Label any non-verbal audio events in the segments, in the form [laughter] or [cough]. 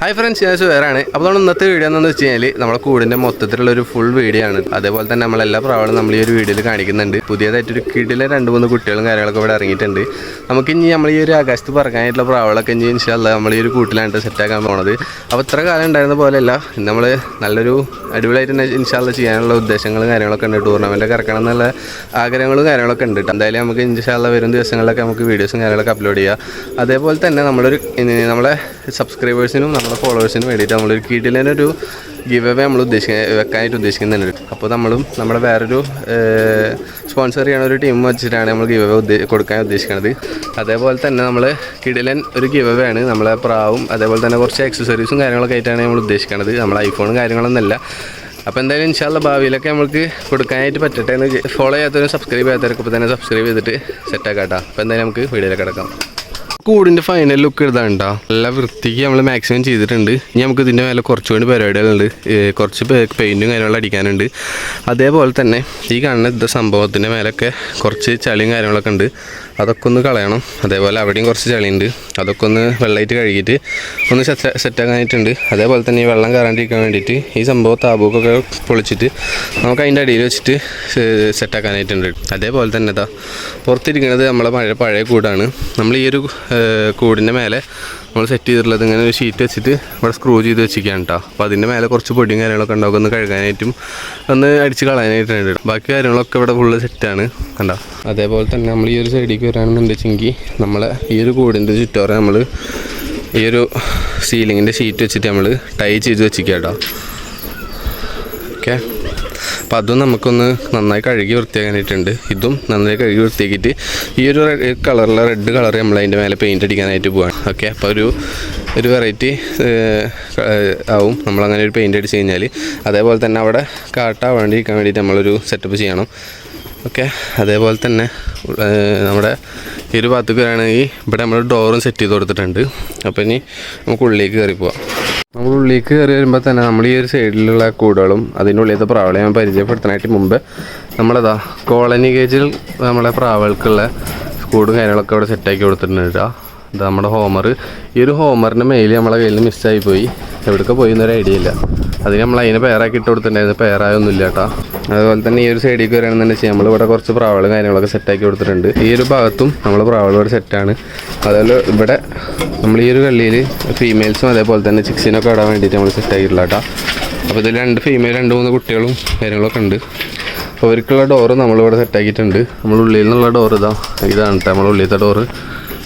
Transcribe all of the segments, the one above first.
Hi friends ഞാൻ സുവേറാണ് അപ്പോൾ നമ്മൾ ഇന്നത്തെ വീഡിയോ എന്ന് വെച്ച് കഴിഞ്ഞാൽ നമ്മുടെ കൂടിന്റെ മൊത്തത്തിലുള്ള ഒരു ഫുൾ വീഡിയോ ആണ്. അതേപോലെ തന്നെ നമ്മളെല്ലാ പ്രാവളും നമ്മൾ ഈ ഒരു വീഡിയോയിൽ കാണിക്കുന്നുണ്ട്. പുതിയതായിട്ടൊരു കിടിലെ രണ്ട് മൂന്ന് കുട്ടികളും കാര്യങ്ങളൊക്കെ ഇവിടെ ഇറങ്ങിയിട്ടുണ്ട്. നമുക്ക് ഇനി നമ്മൾ ഈ ഒരു ആകാശത്ത് പറക്കാനായിട്ടുള്ള പ്രാവളൊക്കെ ഇനി ഇൻഷാല്ല നമ്മൾ ഈ ഒരു കൂട്ടിലാണ് സെറ്റാക്കാൻ പോണത്. അപ്പോൾ ഇത്ര കാലം ഉണ്ടായിരുന്ന പോലെയല്ല നമ്മൾ നല്ലൊരു അടിപൊളിയായിട്ട് തന്നെ ഇൻഷാല്ല ചെയ്യാനുള്ള ഉദ്ദേശങ്ങളും കാര്യങ്ങളൊക്കെ ഉണ്ട്. ടൂർണമെന്റൊക്കെ ഇറക്കണം എന്നുള്ള ആഗ്രഹങ്ങളും കാര്യങ്ങളൊക്കെ ഉണ്ട് എന്തായാലും നമുക്ക് ഇൻഷാല്ല വരും ദിവസങ്ങളിലൊക്കെ നമുക്ക് വീഡിയോസും കാര്യങ്ങളൊക്കെ അപ്ലോഡ് ചെയ്യാം. അതേപോലെ തന്നെ നമ്മളൊരു നമ്മളെ സബ്സ്ക്രൈബേഴ്സിനും നമ്മുടെ ഫോളോവേഴ്സിന് വേണ്ടിയിട്ട് നമ്മളൊരു കീട്ടിലൊരു ഗിവ് അവേ നമ്മൾ ഉദ്ദേശിക്കുക വെക്കാനായിട്ട് ഉദ്ദേശിക്കുന്നുണ്ട്. അപ്പോൾ നമ്മളും നമ്മുടെ വേറൊരു സ്പോൺസർ ചെയ്യണ ഒരു ടീം വെച്ചിട്ടാണ് നമ്മൾ ഗിവ് അവേ കൊടുക്കാൻ ഉദ്ദേശിക്കുന്നത് അതേപോലെ തന്നെ നമ്മൾ കിടിലൻ ഒരു ഗിവ് അവേ ആണ് നമ്മളെ പ്രാവും അതേപോലെ തന്നെ കുറച്ച് എക്സസറീസും കാര്യങ്ങളൊക്കെ ആയിട്ടാണ് നമ്മൾ ഉദ്ദേശിക്കുന്നത് നമ്മൾ ഐഫോണും കാര്യങ്ങളൊന്നുമല്ല. അപ്പോൾ എന്തായാലും ഇൻഷാല്ല ഭാവിയിലൊക്കെ നമുക്ക് കൊടുക്കാനായിട്ട് പറ്റട്ടെ എന്ന് ഫോളോ ചെയ്യാത്തവരും സബ്സ്ക്രൈബ് ചെയ്യാത്തവരൊക്കെ ഇപ്പോൾ തന്നെ സബ്സ്ക്രൈബ് ചെയ്തിട്ട് സെറ്റാക്കാം കേട്ടോ അപ്പോൾ എന്തായാലും നമുക്ക് വീഡിയോയിലേക്ക് കിടക്കാം. കൂടിന്റെ ഫൈനൽ ലുക്ക് എഴുതാണ്ട നല്ല വൃത്തിക്ക് നമ്മൾ മാക്സിമം ചെയ്തിട്ടുണ്ട്. ഇനി നമുക്ക് ഇതിന്റെ മേലെ കുറച്ചുകൊണ്ട് പരിപാടികളുണ്ട്. ഏഹ് കുറച്ച് പെയിന്റും കാര്യങ്ങളും അടിക്കാനുണ്ട്. അതേപോലെ തന്നെ ഈ കാണുന്ന സംഭവത്തിന്റെ മേലൊക്കെ കുറച്ച് ചളിയും കാര്യങ്ങളൊക്കെ ഉണ്ട്. അതൊക്കെ ഒന്ന് കളയണം. അതേപോലെ അവിടെയും കുറച്ച് ചളിയുണ്ട്. അതൊക്കെ ഒന്ന് വെള്ളമായിട്ട് കഴുകിയിട്ട് ഒന്ന് സെറ്റ് സെറ്റാക്കാനായിട്ടുണ്ട് അതേപോലെ തന്നെ ഈ വെള്ളം കയറാണ്ടിരിക്കാൻ വേണ്ടിയിട്ട് ഈ സംഭവം താബൂക്കൊക്കെ പൊളിച്ചിട്ട് നമുക്ക് അതിന്റെ അടിയിൽ വെച്ചിട്ട് സെറ്റാക്കാനായിട്ടുണ്ട് അതേപോലെ തന്നെ ഇതാ പുറത്തിരിക്കുന്നത് നമ്മളെ പഴയ പഴയ കൂടാണ്. നമ്മൾ ഈ ഒരു കൂടിന്റെ മേലെ നമ്മൾ സെറ്റ് ചെയ്തിട്ടുള്ളത് ഇങ്ങനെ ഒരു ഷീറ്റ് വെച്ചിട്ട് ഇവിടെ സ്ക്രൂ ചെയ്ത് വെച്ചിരിക്കുകയാണ് കേട്ടോ അപ്പോൾ അതിന്റെ മേലെ കുറച്ച് പൊടിയും കാര്യങ്ങളൊക്കെ ഉണ്ടാവും ഒന്ന് കഴുകാനായിട്ടും ഒന്ന് അടിച്ച് കളയാനായിട്ടുണ്ട് ബാക്കി കാര്യങ്ങളൊക്കെ ഇവിടെ ഫുള്ള് സെറ്റാണ് കണ്ടോ? അതേപോലെ തന്നെ നമ്മൾ ഈ ഒരു സൈഡിലേക്ക് വരാണെന്നുണ്ടെച്ചെങ്കിൽ നമ്മളെ ഈ ഒരു കൂടിന്റെ ചുറ്റോറെ നമ്മൾ ഈ ഒരു സീലിങ്ങിന്റെ ഷീറ്റ് വെച്ചിട്ട് നമ്മൾ ടൈ ചെയ്ത് വെച്ചിരിക്കുക കേട്ടോ ഓക്കെ അപ്പം അതും നമുക്കൊന്ന് നന്നായി കഴുകി വൃത്തിയാക്കാനായിട്ടുണ്ട് ഇതും നന്നായി കഴുകി വൃത്തിയാക്കിയിട്ട് ഈ ഒരു കളറിലെ റെഡ് കളർ നമ്മൾ അതിന്റെ മേലെ പെയിന്റ് അടിക്കാനായിട്ട് പോവാണ്. ഓക്കെ അപ്പോൾ ഒരു ഒരു വെറൈറ്റി ആവും. നമ്മളങ്ങനെ ഒരു പെയിന്റ് അടിച്ച് കഴിഞ്ഞാൽ അതേപോലെ തന്നെ അവിടെ കാട്ടാവാണ്ടിരിക്കാൻ വേണ്ടിയിട്ട് നമ്മളൊരു സെറ്റപ്പ് ചെയ്യണം. ഓക്കെ അതേപോലെ തന്നെ നമ്മുടെ ഈ ഒരു ഭാഗത്തേക്ക് ഇവിടെ നമ്മൾ ഡോറും സെറ്റ് ചെയ്ത് കൊടുത്തിട്ടുണ്ട്. അപ്പോൾ ഇനി നമുക്ക് ഉള്ളിലേക്ക് കയറി പോവാം. നമ്മൾ ഉള്ളിലേക്ക് കയറി വരുമ്പോൾ തന്നെ നമ്മൾ ഈ ഒരു സൈഡിലുള്ള കൂടുകളും അതിന്റെ ഉള്ളിലത്തെ പ്രാവളെ ഞാൻ പരിചയപ്പെടുത്താനായിട്ട് മുമ്പ് നമ്മളതാ കോളനി ഗേജിൽ നമ്മളെ പ്രാവൾക്കുള്ള കൂടും കാര്യങ്ങളൊക്കെ അവിടെ സെറ്റാക്കി കൊടുത്തിട്ടുണ്ട് ഇത് നമ്മുടെ ഹോമർ. ഈ ഒരു ഹോമറിന്റെ മെയിൽ നമ്മളെ കയ്യിൽ മിസ്സായി പോയി. എവിടെയൊക്കെ പോയി എന്നൊരു ഐഡിയ ഇല്ല. അത് നമ്മൾ അതിന് പേരാക്കി ഇട്ട് കൊടുത്തിട്ടുണ്ടായിരുന്നു. പേരായൊന്നും ഇല്ല കേട്ടോ. അതുപോലെ തന്നെ ഈ ഒരു സൈഡിലേക്ക് വരികയാണെന്നുണ്ടെങ്കിൽ നമ്മൾ ഇവിടെ കുറച്ച് പ്രാവളും കാര്യങ്ങളൊക്കെ സെറ്റാക്കി കൊടുത്തിട്ടുണ്ട്. ഈ ഒരു ഭാഗത്തും നമ്മൾ ഇവിടെ സെറ്റാണ് അതുപോലെ ഇവിടെ നമ്മൾ ഈ ഒരു കള്ളിയിൽ ഫീമെയിൽസും അതേപോലെ തന്നെ ചിക്സിനൊക്കെ ഇടാൻ വേണ്ടിയിട്ട് നമ്മൾ സെറ്റാക്കിയിട്ടുള്ള കേട്ടോ. അപ്പോൾ ഇതിൽ രണ്ട് ഫീമെയിൽ രണ്ട് മൂന്ന് കുട്ടികളും കാര്യങ്ങളൊക്കെ ഉണ്ട്. അവർക്കുള്ള ഡോറ് നമ്മളിവിടെ സെറ്റാക്കിയിട്ടുണ്ട് നമ്മൾ ഉള്ളിൽ നിന്നുള്ള ഡോറ് ഇതാ. ഇതാണ് കേട്ടോ നമ്മൾ ഉള്ളിലത്തെ ഡോറ്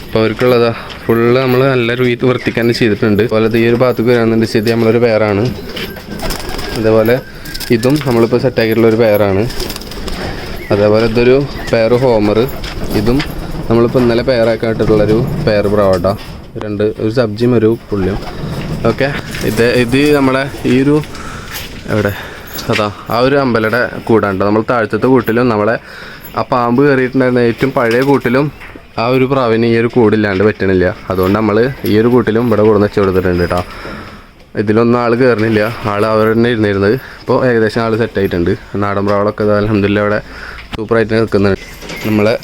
അപ്പോൾ അവർക്കുള്ളതാ ഫുള്ള് നമ്മൾ നല്ല രീതി വൃത്തിക്കാൻ ചെയ്തിട്ടുണ്ട്. അതുപോലെ ഈ ഒരു ഭാഗത്തേക്ക് വരാമെന്നുണ്ടെങ്കിൽ സ്ഥിതി നമ്മളൊരു പെയറാണ് അതേപോലെ ഇതും നമ്മളിപ്പോൾ സെറ്റാക്കിയിട്ടുള്ള ഒരു പെയറാണ് അതേപോലെ ഇതൊരു പെയർ ഹോമർ. ഇതും നമ്മളിപ്പോൾ ഇന്നലെ പെയറാക്കായിട്ടുള്ളൊരു പെയർ ബ്രവാട്ട രണ്ട് ഒരു സബ്ജിയും ഒരു പുള്ളിയും ഓക്കെ ഇത് ഇത് നമ്മളെ ഈ ഒരു എവിടെ? അതാ ആ ഒരു അമ്പലയുടെ കൂടാണ്ട് നമ്മൾ താഴത്തെ കൂട്ടിലും നമ്മളെ ആ പാമ്പ് കയറിയിട്ടുണ്ടായിരുന്ന ഏറ്റവും പഴയ കൂട്ടിലും ആ ഒരു പ്രാവിന് ഈ ഒരു കൂടില്ലാണ്ട് പറ്റണില്ല. അതുകൊണ്ട് നമ്മൾ ഈ ഒരു കൂട്ടിലും ഇവിടെ കൊടുന്ന് വെച്ച് കൊടുത്തിട്ടുണ്ട് കേട്ടോ ഇതിലൊന്നും ആൾ കയറണില്ല ആൾ അവർ തന്നെ ഇരുന്നിരുന്നത്. ഇപ്പോൾ ഏകദേശം ആൾ സെറ്റ് ആയിട്ടുണ്ട്. നാടൻ പ്രാവളൊക്കെ അലഹമില്ല ഇവിടെ സൂപ്പറായിട്ട് നിൽക്കുന്നുണ്ട്. നമ്മളെ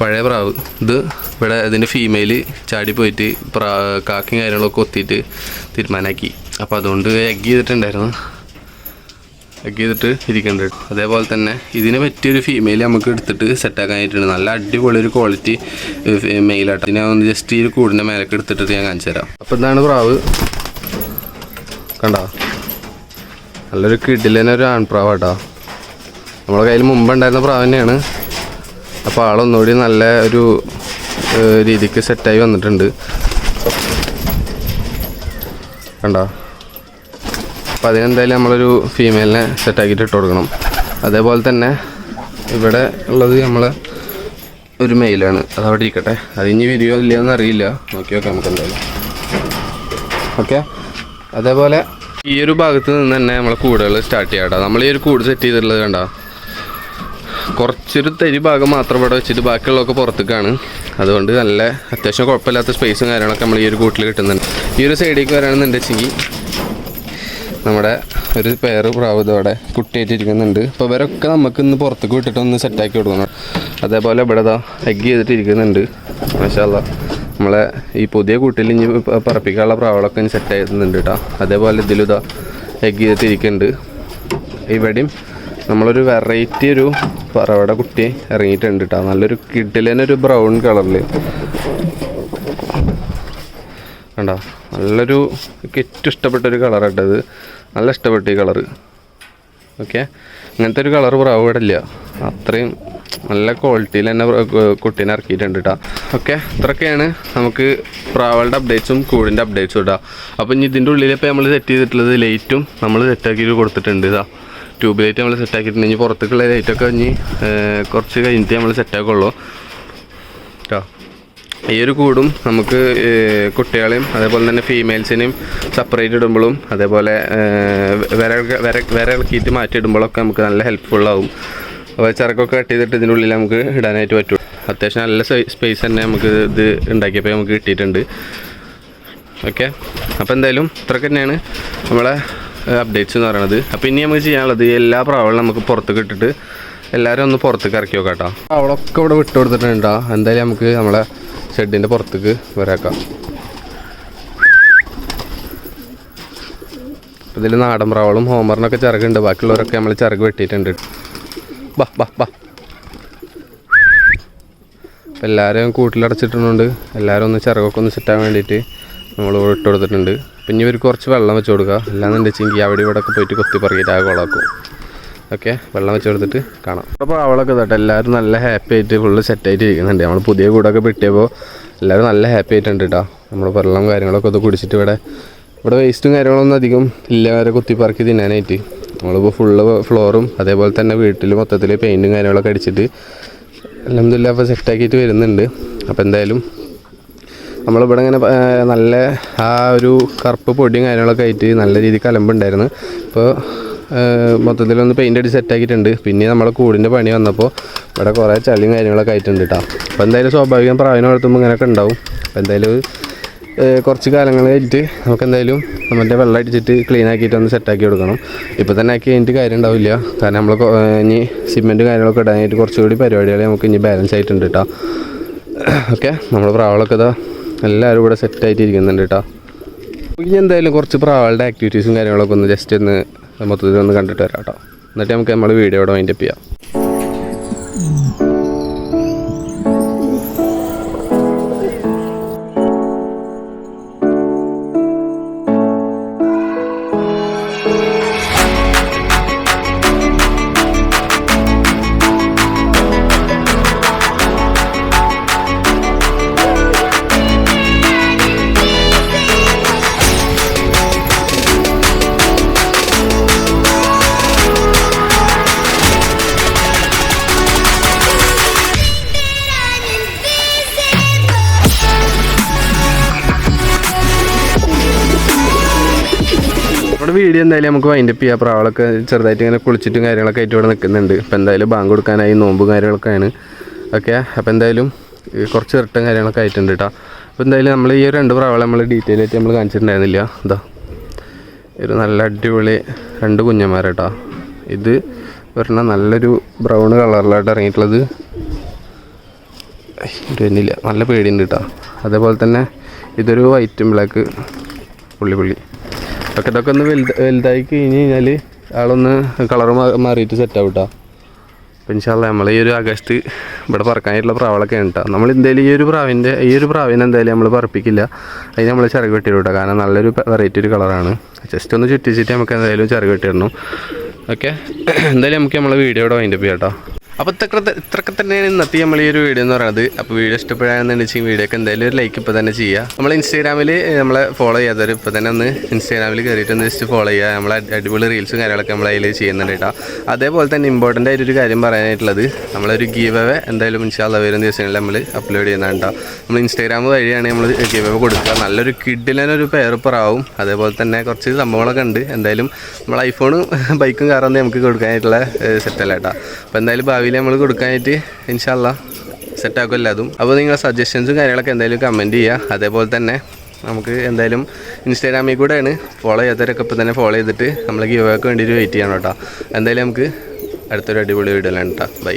പഴയ പ്രാവ്. ഇത് ഇവിടെ ഇതിന്റെ ഫീമെയിൽ ചാടി പോയിട്ട് പ്രാ കാക്കും കാര്യങ്ങളൊക്കെ ഒത്തിയിട്ട് തീരുമാനമാക്കി അപ്പോൾ അതുകൊണ്ട് എഗ് ചെയ്തിട്ടുണ്ടായിരുന്നു. എഗ് ചെയ്തിട്ട് ഇരിക്കേണ്ടത് അതേപോലെ തന്നെ ഇതിന് പറ്റിയൊരു ഫീമെയിൽ നമുക്ക് എടുത്തിട്ട് സെറ്റാക്കാനായിട്ടുണ്ട് നല്ല അടിപൊളി ഒരു ക്വാളിറ്റി മെയിലാട്ടോ ഇതിനെ ജസ്റ്റ് ഈ ഒരു കൂടിന്റെ മേലൊക്കെ എടുത്തിട്ട് ഞാൻ കാണിച്ചു തരാം അപ്പോൾ ഇതാണ് പ്രാവ്. കണ്ടോ? നല്ലൊരു കിടിലനൊരു ആൺപ്രാവാട്ടോ. നമ്മളെ കയ്യിൽ മുമ്പ് ഉണ്ടായിരുന്ന പ്രാവ് തന്നെയാണ്. അപ്പോൾ ആളൊന്നുകൂടി നല്ല ഒരു രീതിക്ക് സെറ്റായി വന്നിട്ടുണ്ട്. കണ്ടോ? അപ്പം അതിനെന്തായാലും നമ്മളൊരു ഫീമെയിലിനെ സെറ്റാക്കിയിട്ട് ഇട്ട് കൊടുക്കണം. അതേപോലെ തന്നെ ഇവിടെ ഉള്ളത് നമ്മൾ ഒരു മെയിലാണ് അത് അവിടെ ഇരിക്കട്ടെ. അത് ഇനി ഇല്ലയോ എന്നറിയില്ല നോക്കി നോക്കാം നമുക്ക് എന്തായാലും. ഓക്കെ അതേപോലെ ഈ ഒരു ഭാഗത്ത് നിന്ന് തന്നെ നമ്മളെ കൂടുകൾ സ്റ്റാർട്ട് ചെയ്യാം കേട്ടോ നമ്മൾ ഈ ഒരു കൂട് സെറ്റ് ചെയ്തിട്ടുള്ളത് കണ്ടോ? കുറച്ചൊരു തരി ഭാഗം മാത്രം ഇവിടെ വെച്ചിട്ട് ബാക്കിയുള്ളതൊക്കെ പുറത്തേക്കാണ്. അതുകൊണ്ട് നല്ല അത്യാവശ്യം കുഴപ്പമില്ലാത്ത സ്പേസും കാര്യങ്ങളൊക്കെ നമ്മൾ ഈ ഒരു കൂട്ടിൽ കിട്ടുന്നുണ്ട്. ഈ ഒരു സൈഡിലേക്ക് വരാണെന്നുണ്ടെങ്കിൽ നമ്മുടെ ഒരു പേര് പ്രാവതോടെ കുട്ടിയായിട്ടിരിക്കുന്നുണ്ട്. അപ്പോൾ ഇവരൊക്കെ നമുക്ക് ഇന്ന് പുറത്തേക്ക് വിട്ടിട്ടൊന്ന് സെറ്റാക്കി കൊടുക്കണം. അതേപോലെ ഇവിടെ ഇതാ എഗ് ചെയ്തിട്ടിരിക്കുന്നുണ്ട്. മാഷാ മാഷാല്ല നമ്മളെ ഈ പുതിയ കൂട്ടിൽ ഇനി പറപ്പിക്കാനുള്ള പ്രാവളൊക്കെ ഇനി സെറ്റ് ആയിരുന്നുണ്ട് കേട്ടോ അതേപോലെ ഇതിലും ഇതാ എഗ് ചെയ്തിരിക്കുന്നുണ്ട് ഇവിടെയും നമ്മളൊരു വെറൈറ്റി ഒരു പറവട കുട്ടി ഇറങ്ങിയിട്ടുണ്ട് കേട്ടോ നല്ലൊരു കിഡിലൊരു ബ്രൗൺ കളറിൽ കണ്ടോ? നല്ലൊരു എനിക്ക് ഏറ്റവും ഇഷ്ടപ്പെട്ട ഒരു കളർ ഇത്. നല്ല ഇഷ്ടപ്പെട്ട ഈ കളറ് ഓക്കെ ഇങ്ങനത്തെ ഒരു കളർ പ്രാവ് ഇല്ല. അത്രയും നല്ല ക്വാളിറ്റിയിൽ തന്നെ കുട്ടീനെ ഇറക്കിയിട്ടുണ്ട് കേട്ടോ ഓക്കെ ഇത്രയൊക്കെയാണ് നമുക്ക് പ്രാവളുടെ അപ്ഡേറ്റ്സും കൂടിന്റെ അപ്ഡേറ്റ്സും ഇടാം അപ്പോൾ ഇനി ഇതിന്റെ ഉള്ളിൽ ഇപ്പോൾ നമ്മൾ സെറ്റ് ചെയ്തിട്ടുള്ളത് ലൈറ്റും നമ്മൾ സെറ്റാക്കിയിട്ട് കൊടുത്തിട്ടുണ്ട് ഇതാ ട്യൂബ് ലൈറ്റ് നമ്മൾ സെറ്റാക്കിയിട്ടുണ്ട് ഇനി പുറത്തേക്കുള്ള ലൈറ്റൊക്കെ ഇനി കുറച്ച് കഴിഞ്ഞിട്ട് നമ്മൾ സെറ്റാക്കുള്ളൂ കേട്ടോ ഈ ഒരു കൂടും നമുക്ക് കുട്ടികളെയും അതേപോലെ തന്നെ ഫീമെയിൽസിനെയും സെപ്പറേറ്റ് ഇടുമ്പോഴും അതേപോലെ വിര വിര വിര ഇളക്കിയിട്ട് മാറ്റി ഇടുമ്പോഴൊക്കെ നമുക്ക് നല്ല ഹെൽപ്ഫുള്ളാവും അപ്പോൾ ചരക്കൊക്കെ കട്ട് ചെയ്തിട്ട് ഇതിന്റെ ഉള്ളിൽ നമുക്ക് ഇടാനായിട്ട് പറ്റും. അത്യാവശ്യം നല്ല സ്പേസ് തന്നെ നമുക്ക് ഇത് ഉണ്ടാക്കിയപ്പോൾ നമുക്ക് കിട്ടിയിട്ടുണ്ട്. ഓക്കെ അപ്പോൾ എന്തായാലും ഇത്രയൊക്കെ തന്നെയാണ് നമ്മളെ അപ്ഡേറ്റ്സ് എന്ന് പറയുന്നത് അപ്പോൾ ഇനി നമുക്ക് ചെയ്യാനുള്ളത് എല്ലാ പ്രാവളും നമുക്ക് പുറത്തേക്ക് ഇട്ടിട്ട് എല്ലാവരും ഒന്ന് പുറത്തേക്ക് ഇറക്കി നോക്കാം കേട്ടോ. അവളൊക്കെ ഇവിടെ വിട്ടു കൊടുത്തിട്ടുണ്ടോ എന്തായാലും നമുക്ക് നമ്മളെ ഷെഡിന്റെ പുറത്തേക്ക് വരാക്കാം. ഇതിൽ നാടൻ പ്രാവളും ഹോമറിനൊക്കെ ചിറകുണ്ട് ബാക്കിയുള്ളവരൊക്കെ നമ്മൾ ചിറക് വെട്ടിയിട്ടുണ്ട്. ബാ ബാ ബാ. അപ്പം എല്ലാവരും കൂട്ടിലടച്ചിട്ടുണ്ട് എല്ലാവരും ഒന്ന് ചിറകൊക്കെ ഒന്ന് സെറ്റാൻ വേണ്ടിയിട്ട് നമ്മൾ ഇട്ട് കൊടുത്തിട്ടുണ്ട്. പിന്നെ ഇവർക്ക് കുറച്ച് വെള്ളം വെച്ച് കൊടുക്കുക അല്ലാന്ന് വെച്ചെങ്കിൽ അവിടെ ഇവിടെ ഒക്കെ പോയിട്ട് കൊത്തി പറയിട്ട് ആ കുളമാക്കും. ഓക്കെ വെള്ളം വെച്ച് കൊടുത്തിട്ട് കാണാം. അപ്പോൾ അവളൊക്കെ തട്ടെ എല്ലാവരും നല്ല ഹാപ്പി ആയിട്ട് ഫുള്ള് സെറ്റായിട്ട് ഇരിക്കുന്നുണ്ട്. നമ്മൾ പുതിയ കൂടൊക്കെ പെട്ടിയപ്പോൾ എല്ലാവരും നല്ല ഹാപ്പി ആയിട്ടുണ്ട് കേട്ടോ നമ്മൾ വെള്ളം കാര്യങ്ങളൊക്കെ ഒന്ന് കുടിച്ചിട്ട് ഇവിടെ ഇവിടെ വേസ്റ്റും കാര്യങ്ങളൊന്നും അധികം ഇല്ല. വരെ കുത്തി പറക്കി തിന്നാനായിട്ട്. നമ്മളിപ്പോൾ ഫുള്ള് ഫ്ലോറും അതേപോലെ തന്നെ വീട്ടിൽ മൊത്തത്തിൽ പെയിന്റും കാര്യങ്ങളൊക്കെ അടിച്ചിട്ട് അലഹമില്ല അപ്പോൾ സെറ്റാക്കിയിട്ട് വരുന്നുണ്ട്. അപ്പോൾ എന്തായാലും നമ്മളിവിടെ ഇങ്ങനെ നല്ല ആ ഒരു കറുപ്പ് പൊടിയും കാര്യങ്ങളൊക്കെ ആയിട്ട് നല്ല രീതിക്ക് അലമ്പുണ്ടായിരുന്നു ഇപ്പോൾ മൊത്തത്തിലൊന്ന് പെയിന്റ് അടി സെറ്റാക്കിയിട്ടുണ്ട് പിന്നെ നമ്മളെ കൂടിന്റെ പണി വന്നപ്പോൾ ഇവിടെ കുറേ ചളിയും കാര്യങ്ങളൊക്കെ ആയിട്ടുണ്ട് കേട്ടോ അപ്പോൾ എന്തായാലും സ്വാഭാവികം പ്രാവിനെ വളർത്തുമ്പോൾ ഇങ്ങനെയൊക്കെ ഉണ്ടാവും. അപ്പോൾ എന്തായാലും കുറച്ച് കാലങ്ങൾ കഴിഞ്ഞിട്ട് നമുക്ക് എന്തായാലും നമ്മളുടെ വെള്ളം അടിച്ചിട്ട് ക്ലീൻ ആക്കിയിട്ട് ഒന്ന് സെറ്റാക്കി കൊടുക്കണം. ഇപ്പോൾ തന്നെ ആക്കി കഴിഞ്ഞിട്ട് കാര്യം ഉണ്ടാവില്ല. കാരണം നമ്മൾ ഇനി സിമെന്റും കാര്യങ്ങളൊക്കെ ഇടാനായിട്ട് കുറച്ചുകൂടി പരിപാടികൾ നമുക്ക് ഇനി ബാലൻസ് ആയിട്ടുണ്ട് കേട്ടോ ഓക്കെ നമ്മുടെ പ്രാവളൊക്കെ ഇതാ എല്ലാവരും ഇവിടെ സെറ്റായിട്ട് ഇരിക്കുന്നുണ്ട് കേട്ടോ ഇനി എന്തായാലും കുറച്ച് പ്രാവളുടെ ആക്ടിവിറ്റീസും കാര്യങ്ങളൊക്കെ ഒന്ന് ജസ്റ്റ് ഒന്ന് മൊത്തത്തിൽ ഒന്ന് കണ്ടിട്ട് വരാം കേട്ടോ എന്നിട്ട് നമുക്ക് നമ്മൾ വീഡിയോ ഇവിടെ വൈൻഡപ്പ് ചെയ്യാം. നമ്മുടെ വീഡിയോ എന്തായാലും നമുക്ക് വൈൻഡപ്പ് ചെയ്യാം. പ്രാവളൊക്കെ ചെറുതായിട്ട് ഇങ്ങനെ കുളിച്ചിട്ടും കാര്യങ്ങളൊക്കെ ആയിട്ട് ഇവിടെ നിൽക്കുന്നുണ്ട്. ഇപ്പോൾ എന്തായാലും ബാങ്ക് കൊടുക്കാനായി നോമ്പ് കാര്യങ്ങളൊക്കെയാണ് ഓക്കെ അപ്പോൾ എന്തായാലും കുറച്ച് ഇരട്ടും കാര്യങ്ങളൊക്കെ ആയിട്ടുണ്ട് കേട്ടോ അപ്പോൾ എന്തായാലും നമ്മൾ ഈ രണ്ട് പ്രാവളെ നമ്മൾ ഡീറ്റെയിൽ ആയിട്ട് നമ്മൾ കാണിച്ചിട്ടുണ്ടായിരുന്നില്ല. ഇതാ ഒരു നല്ല അടിപൊളി രണ്ട് കുഞ്ഞന്മാർ കേട്ടോ ഇത് വരണ നല്ലൊരു ബ്രൗൺ കളറിലായിട്ട് ഇറങ്ങിയിട്ടുള്ളത്. വരുന്നില്ല നല്ല പേടിയുണ്ട് കേട്ടോ അതേപോലെ തന്നെ ഇതൊരു വൈറ്റും ബ്ലാക്ക് പുള്ളി പുള്ളി ഒക്കെ ഇതൊക്കെ ഒന്ന് വലുത് വലുതായി കഴിഞ്ഞ് കഴിഞ്ഞാൽ ആളൊന്ന് കളർ മാറിയിട്ട് സെറ്റ് ആവട്ടോ അപ്പം ഇൻഷാല്ല നമ്മൾ ഈ ഒരു ആകാശത്ത് ഇവിടെ പറക്കാനായിട്ടുള്ള പ്രാവളൊക്കെ കേട്ടോ നമ്മൾ എന്തായാലും ഈ ഒരു പ്രാവിന്റെ ഈ ഒരു പ്രാവിനെ എന്തായാലും നമ്മൾ പറപ്പിക്കില്ല. അതിന് നമ്മൾ ചിറക് വെട്ടി കേട്ടോ കാരണം നല്ലൊരു വെറൈറ്റി ഒരു കളറാണ് ജസ്റ്റ് ഒന്ന് ചുറ്റിച്ചിട്ട് നമുക്ക് എന്തായാലും ചിറക് വെട്ടിയിടണം. ഓക്കെ [coughs] എന്തായാലും നമുക്ക് നമ്മളെ വീഡിയോ ഇവിടെ വൈൻഡപ്പ് ചെയ്യാം കേട്ടോ അപ്പോൾ ഇത്രക്കെ തന്നെയാണ് ഇന്നത്തെ നമ്മൾ ഈ ഒരു വീഡിയോ എന്ന് പറയുന്നത് അപ്പോൾ വീഡിയോ ഇഷ്ടപ്പെടുകയാണെന്ന് വെച്ചാൽ വീഡിയോക്ക് എന്തായാലും ഒരു ലൈക്ക് ഇപ്പൊ തന്നെ ചെയ്യുക നമ്മൾ ഇൻസ്റ്റാഗ്രാമിൽ നമ്മളെ ഫോളോ ചെയ്യാത്തവർ ഇപ്പൊ തന്നെ ഒന്ന് ഇൻസ്റ്റാഗ്രാമിൽ കയറിയിട്ട് ഒന്ന് ജസ്റ്റ് ഫോളോ ചെയ്യുക നമ്മളെ അടിപൊളി റീൽസും കാര്യങ്ങളൊക്കെ നമ്മൾ അതിൽ ചെയ്യുന്നുണ്ട് കേട്ടോ. അതേപോലെ തന്നെ ഇമ്പോർട്ടന്റ് ആയിട്ടൊരു കാര്യം പറയാനായിട്ടുള്ളത് നമ്മളൊരു ഗീവ് അവേ എന്തായാലും ഇൻഷാല്ല വരും ദിവസങ്ങളിൽ നമ്മൾ അപ്ലോഡ് ചെയ്യുന്നതാണ് കേട്ടോ. നമ്മൾ ഇൻസ്റ്റാഗ്രാം വഴിയാണ് നമ്മൾ ഗീവ് അവേ കൊടുക്കുക. നല്ലൊരു കിഡിലൊരു പേർ പ്രാവും അതേപോലെ തന്നെ കുറച്ച് സംഭവങ്ങളൊക്കെ ഉണ്ട്. എന്തായാലും നമ്മൾ ഐഫോണും ബൈക്കും കാറൊന്നും നമുക്ക് കൊടുക്കാനായിട്ടുള്ള സെറ്റല്ല കേട്ടോ. അപ്പോൾ എന്തായാലും ഭാവിയിൽ നമ്മൾ കൊടുക്കാനായിട്ട് ഇൻഷാല്ല സെറ്റാക്കുമല്ലോ അതും. അപ്പോൾ നിങ്ങളുടെ സജഷൻസും കാര്യങ്ങളൊക്കെ എന്തായാലും കമന്റ് ചെയ്യുക. അതേപോലെ തന്നെ നമുക്ക് എന്തായാലും ഇൻസ്റ്റാഗ്രാമിൽ കൂടെയാണ് ഫോളോ ചെയ്യാത്തവരൊക്കെ ഇപ്പോൾ തന്നെ ഫോളോ ചെയ്തിട്ട് നമ്മൾ ഗീവൊക്കെ വേണ്ടിയിട്ട് വെയിറ്റ് ചെയ്യണം കേട്ടോ. എന്തായാലും നമുക്ക് അടുത്തൊരു അടിപൊളി വീഡിയോ കേട്ടോ. ബൈ